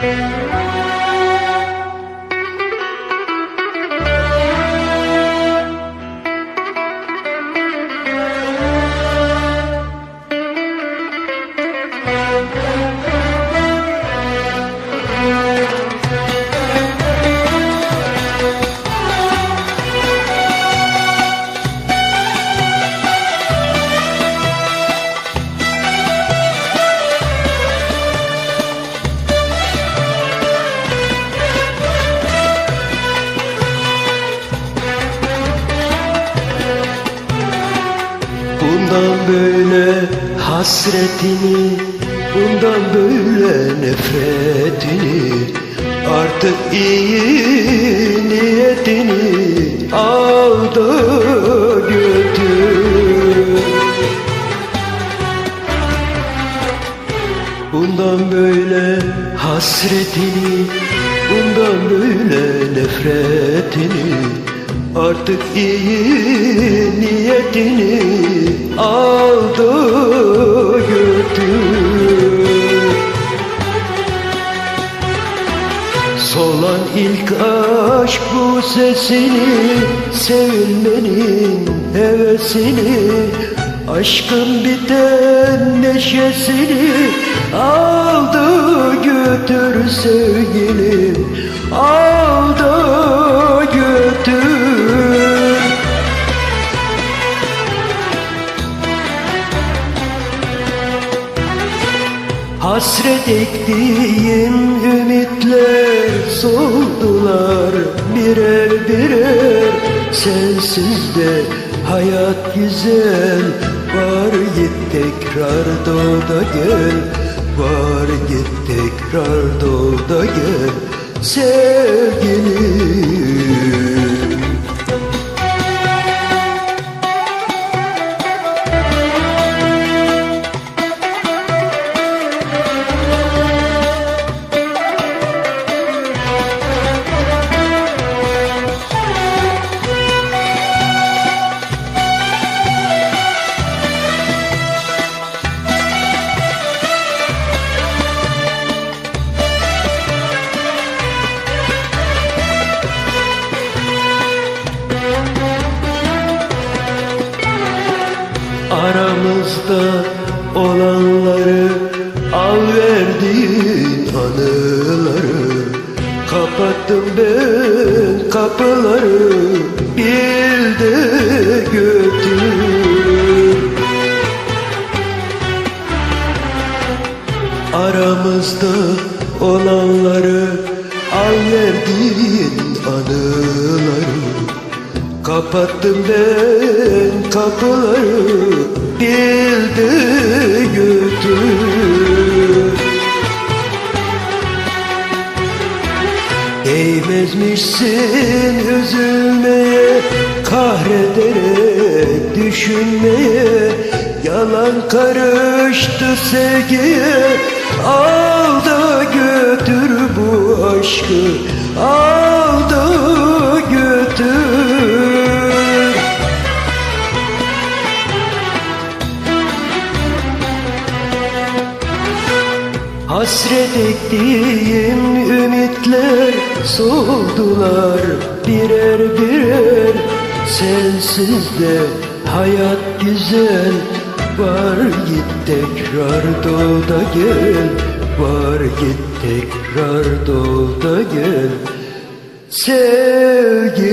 Música Bundan böyle hasretini Bundan böyle nefretini Artık iyi niyetini Al da götür Bundan böyle hasretini Bundan böyle nefretini Artık iyi niyetini Al da götür Solan ilk aşk bu sesini Sevilmenin hevesini. Aşkın biten neşesini Aldı götür sevgilim ektiğim ümitler soldular birer birer. Sensiz de hayat güzel Var git tekrar doğ da gel. Var git tekrar doğ da gel. Sevgilim Aramızda olanları Al verdiğin anıları. Kapattım ben kapıları Bil de Aramızda olanları Al verdiğin anıları Kapattım ben kapıları Bil de götür Değmezmişsin üzülmeye Kahrederek düşünmeye. Yalan karıştı sevgiye Al da götür bu aşkı. Al da Hasret ektiğim ümitler soldular birer birer. Sensiz de hayat güzel. Var git tekrar doğ da gel. Var git tekrar doğ da gel. Sevgilim